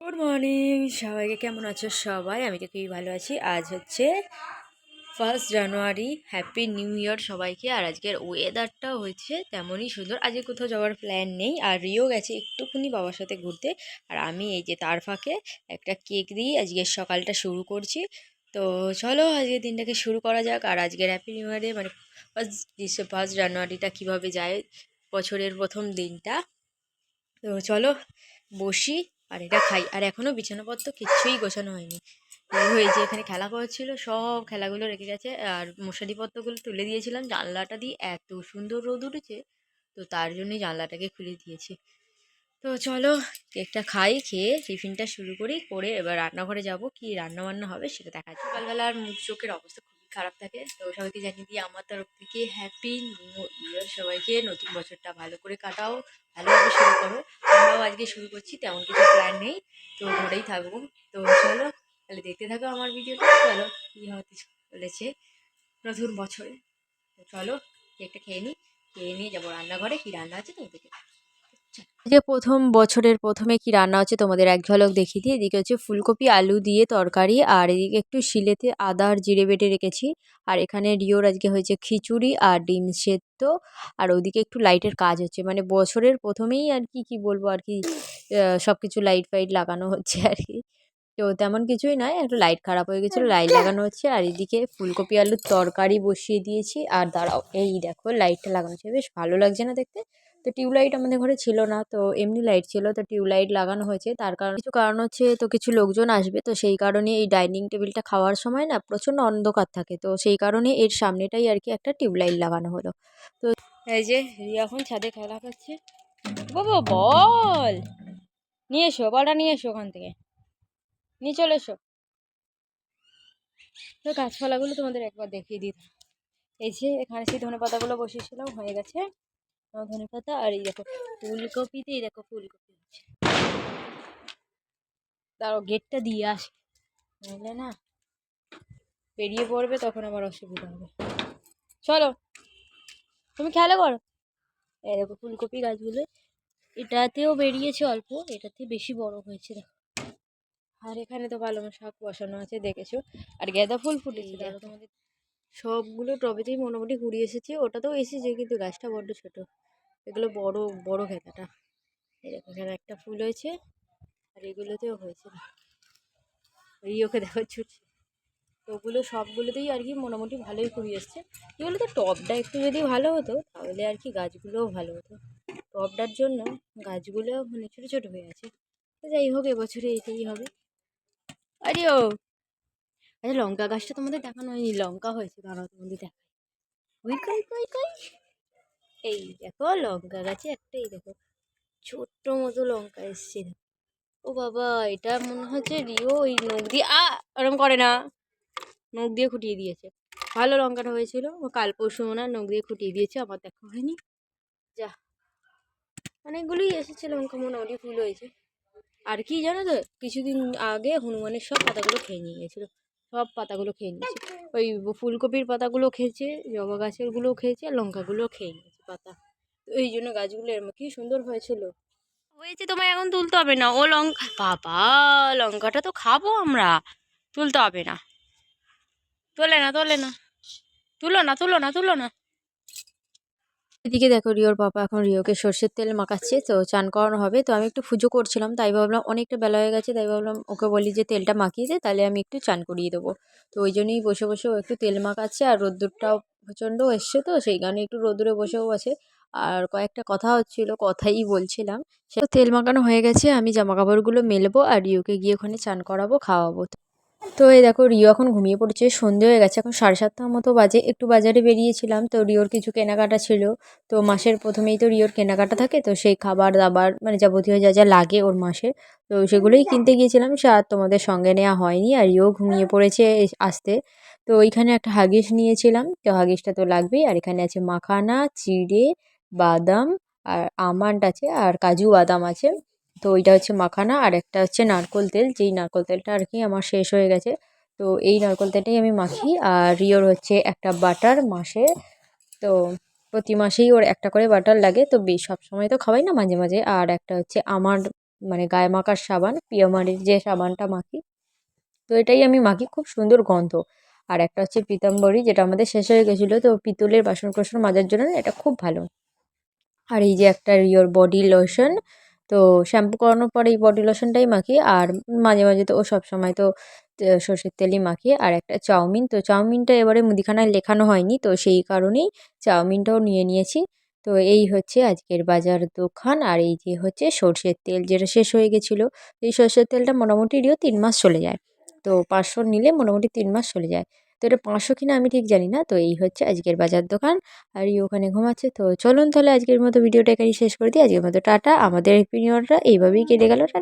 Good morning সবাইকে কেমন আছো সবাই? আমি তো খুবই ভালো আছি। আজ হচ্ছে first January happy new year সবাইকে। আর আজকের ওয়েদারটাও হয়েছে তেমনই সুন্দর। আজকে কোথাও যাওয়ার প্ল্যান নেই। আর রিও গেছে একটুখানি বাবার সাথে ঘুরতে। আর আমি এই যে তার ফাঁকে একটা কেক দিয়ে আজকের সকালটা শুরু করছি। তো চলো আজকের দিনটাকে শুরু করা যাক। আর আজকের হ্যাপি নিউ ইয়ারে মানে ফার্স্ট ফার্স্ট জানুয়ারিটা কীভাবে যায়? বছরের প্রথম দিনটা। তো চলো বসি। আর এটা খাই। আর এখনও বিছানাপত্র কিচ্ছুই গোছানো হয়নি। ওই যে এখানে খেলা করছিল সব খেলাগুলো রেখে গেছে। আর মশারিপত্রগুলো তুলে দিয়েছিলাম। জানলাটা দিয়ে এত সুন্দর রোদ উঠেছে, তো তার জন্যই জানলাটাকে খুলে দিয়েছি। তো চলো, কেকটা খাই, খেয়ে টিফিনটা শুরু করি, করে এবার রান্নাঘরে যাব। কি রান্না বান্না হবে সেটা দেখা যায় সকালবেলা আর মুখ চোখের অবস্থা খুবই খারাপ থাকে। তো সবাইকে জানিয়ে দিই, আমার তরফ থেকে হ্যাপি নিউ ইয়ার সবাইকে। নতুন বছরটা ভালো করে কাটাও, ভালোভাবে শুরু করো। আমরাও আজকে শুরু করছি, তেমন কিছু প্ল্যান নেই। তো ঘরেই থাকব। তো চলো, তাহলে দেখতে থাকো আমার ভিডিওটা চলো, কী হতে চলেছে নতুন বছরে। তো চলো, কেকটা খেয়ে নিই খেয়ে নিয়ে যাব রান্নাঘরে। কী রান্না আছে তো তোমাদেরকে? যে প্রথম বছরের প্রথমে কি রান্না হচ্ছে তোমাদের এক ঝলক দেখিয়ে দিই। এদিকে হচ্ছে ফুলকপি, আলু দিয়ে তরকারি আর এদিকে একটু শিলেতে আদা আর জিরে বেটে রেখেছি। আর এখানে রিওর আজকে হয়েছে খিচুড়ি আর ডিম সেদ্ধ। আর ওদিকে একটু লাইটের কাজ হচ্ছে। মানে বছরের প্রথমেই আর কি কি বলব আর কি সব কিছু লাইট ফাইট লাগানো হচ্ছে আর কি। তো তেমন কিছুই নয়, একটু লাইট খারাপ হয়ে গেছিল, লাইট লাগানো হচ্ছে। আর এদিকে ফুলকপি, আলুর তরকারি বসিয়ে দিয়েছি। আর দাঁড়াও, এই দেখো লাইটটা লাগানো হচ্ছে। বেশ ভালো লাগছে না দেখতে। তো টিউবলাইট আমাদের ঘরে ছিল না, তো এমনি লাইট ছিল, তো টিউবলাইট লাগানো হয়েছে। তার কারণ, কিছু কারণ হচ্ছে, তো কিছু লোকজন আসবে, তো সেই কারণে এই ডাইনিং টেবিলটা খাওয়ার সময় না প্রচণ্ড অন্ধকার থাকে, তো সেই কারণে এর সামনেটাই আর কি একটা টিউবলাইট লাগানো হলো। তো এই যে এখন ছাদে খেলা করছে। বাবা, বল! নিয়ে এসো, বলটা নিয়ে এসো ওখান থেকে। নিয়ে চলে এসো। তো গাছপালাগুলো তোমাদের একবার দেখিয়ে দিই। এই যে, এখানে সেই ধনে পাতাগুলো বসিয়েছিলাম, হয়ে গেছে। ধনে পাতা আর এই দেখো ফুলকপিতে এই দেখো ফুলকপি হচ্ছে। তারও গেটটা দিয়ে আসে। বুঝলে না পেরিয়ে পড়বে তখন আবার অসুবিধা হবে। চলো তুমি খেলা করো। এই দেখো ফুলকপি গাছগুলো এটাতেও বেরিয়েছে অল্প এটাতে বেশি বড় হয়েছে দেখো। আর এখানে তো পালং শাক বসানো আছে দেখেছ? আর গাঁদা ফুল ফুটেছে দেখো। তোমাদের সবগুলো টবেতেই মোটামুটি ঘুরিয়ে এসেছি। ওটাতেও এসেছে কিন্তু গাছটা বড্ড ছোট। এগুলো বড় বড় দেখো এখানে একটা ফুল হয়েছে আর এগুলোতেও হয়েছে এই ওকে দেখো ছুটছে। ওগুলো সবগুলোতেই আর কি মোটামুটি ভালোই ঘুরিয়ে এসছে। এগুলো তো টবটা একটু যদি ভালো হতো তাহলে আর কি গাছগুলোও ভালো হতো। টবটার জন্য গাছগুলো মানে ছোটো ছোটো হয়ে আছে। যাই হোক, এবছরে এটাই হবে। আরে ও! আচ্ছা লঙ্কা গাছটা তোমাদের দেখানো হয়নি, লঙ্কা হয়েছে। দাঁড়াও তোমাদের দেখাই। ওই কই কই কই? এই দেখো, লঙ্কা গাছে একটাই দেখো, ছোট্ট মতো লঙ্কা এসছে। ও বাবা, এটা মনে হচ্ছে রিও, ওই নখ দিয়ে, আ, ওরম করে না। নখ দিয়ে খুঁটিয়ে দিয়েছে। ভালো লঙ্কাটা হয়েছিল। ও কাল পরশু মনে নখ দিয়ে খুঁটিয়ে দিয়েছে আমার দেখা হয়নি। যা, অনেকগুলোই এসেছে লঙ্কা, মোটামুটি ফুল হয়েছে। আর কি জানো তো, কিছুদিন আগে হনুমানের সব পাতাগুলো খেয়ে নিয়ে গেছিল। সব পাতাগুলো খেয়ে নিয়েছে। ওই ফুলকপির পাতাগুলো খেয়েছে, জবা গাছেরগুলোও খেয়েছে, আর লঙ্কাগুলোও খেয়ে নিয়েছে পাতা। এই জন্য গাছগুলো এরম কি সুন্দর হয়েছিল। হয়েছে তোমায় এখন তুলতে হবে না, ও লঙ্কা বাবা, লঙ্কাটা তো খাব আমরা। তুলতে হবে না। তোলে না তোলে না। তুলো না তুলো না তুলো না। এদিকে দেখো রিওর পাপা এখন রিওকে সর্ষের তেল মাখাচ্ছে, তো চান করানো হবে। তো আমি একটু পুজো করছিলাম, তাই ভাবলাম অনেকটা বেলা হয়ে গেছে, তাই ভাবলাম ওকে বলি যে তেলটা মাখিয়ে দে, তাহলে আমি একটু চান করিয়ে দেবো। তো ওই জন্যই বসে বসে ও একটু তেল মাখাচ্ছে, আর রোদ্দুরটাও প্রচণ্ড এসছে তো, সেই কারণে একটু রোদ্দুরে বসেও আছে। আর কয়েকটা কথা হচ্ছিল, কথাই বলছিলাম। সে তেল মাখানো হয়ে গেছে, আমি জামা কাপড়গুলো মেলবো, আর রিওকে গিয়ে ওখানে চান করাবো, খাওয়াবো। তো এই দেখো, রিও এখন ঘুমিয়ে পড়েছে, সন্ধে হয়ে গেছে, এখন সাড়ে সাতটার মতো বাজে, একটু বাজারে বেরিয়েছিলাম, তো রিওর কিছু কেনাকাটা ছিল, তো মাসের প্রথমেই তো রিওর কেনাকাটা থাকে, তো সেই খাবার দাবার মানে যাবতীয় যা যা লাগে ওর মাসে, তো সেগুলোই কিনতে গিয়েছিলাম, সে আর তোমাদের সঙ্গে নেওয়া হয়নি, আর রিও ঘুমিয়ে পড়েছে আসতে, তো ওইখানে একটা হাগিস নিয়েছিলাম, তো হাগিসটা তো লাগবেই, আর এখানে আছে মাখানা, চিড়ে, বাদাম, আর আমন্ড আছে, আর কাজু বাদাম আছে তো ওইটা হচ্ছে মাখানা আর একটা হচ্ছে নারকোল তেল। যেই নারকোল তেলটা আর কি আমার শেষ হয়ে গেছে, তো এই নারকোল তেলটাই আমি মাখি। আর রিওর হচ্ছে একটা বাটার মাসে, তো প্রতি মাসেই ওর একটা করে বাটার লাগে। তো সব সময় তো খাওয়াই না মাঝে মাঝে। আর একটা হচ্ছে আমার মানে গায়ে মাখার সাবান পিওমারির যে সাবানটা মাখি, তো এটাই আমি মাখি। খুব সুন্দর গন্ধ। আর একটা হচ্ছে পীতাম্বরী, যেটা আমাদের শেষ হয়ে গেছিল। তো পিতলের বাসন কোসন মাজার জন্য এটা খুব ভালো। আর এই যে একটা রিওর বডি লোশন তো শ্যাম্পু করানোর পরে এই বডি লোশনটাই মাখি আর মাঝে মাঝে তো ও সব সময় তো সর্ষের তেলই মাখি আর একটা চাউমিন। তো চাউমিনটা এবারে মুদিখানায় লেখানো হয়নি, তো সেই কারণেই চাউমিনটাও নিয়ে নিয়েছি। তো এই হচ্ছে আজকের বাজার দোকান আর এই যে হচ্ছে সর্ষের তেল যেটা শেষ হয়ে গেছিল, এই সর্ষের তেলটা মোটামুটি রিও তিন মাস চলে যায়। তো পাঁচশো নিলে মোটামুটি তিন মাস চলে যায়। তো এটা পাঁচশো কিনা আমি ঠিক জানি না। তো এই হচ্ছে আজকের বাজার দোকান। আর ই ওখানে ঘুমাচ্ছে। তো চলুন তাহলে আজকের মতো ভিডিওটা এখানেই শেষ করে দিই। আজকের মতো টাটা। আমাদের পিরিয়ডটা এইভাবেই কেটে গেল। টাটা।